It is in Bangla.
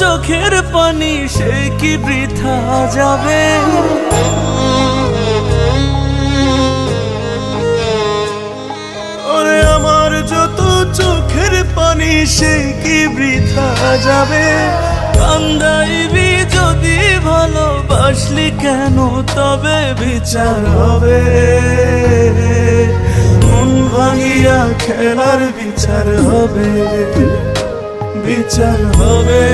চোখের পানি, সে কি বৃথা যাবে? ওরে আমার যত চোখের পানি, সে কি বৃথা যাবে? কান্দাইবি যদি ভালোবাসলি কেন, তবে বিচার হবে। মন ভাঙিয়া খেলার বিচার হবে। বিচার হবে।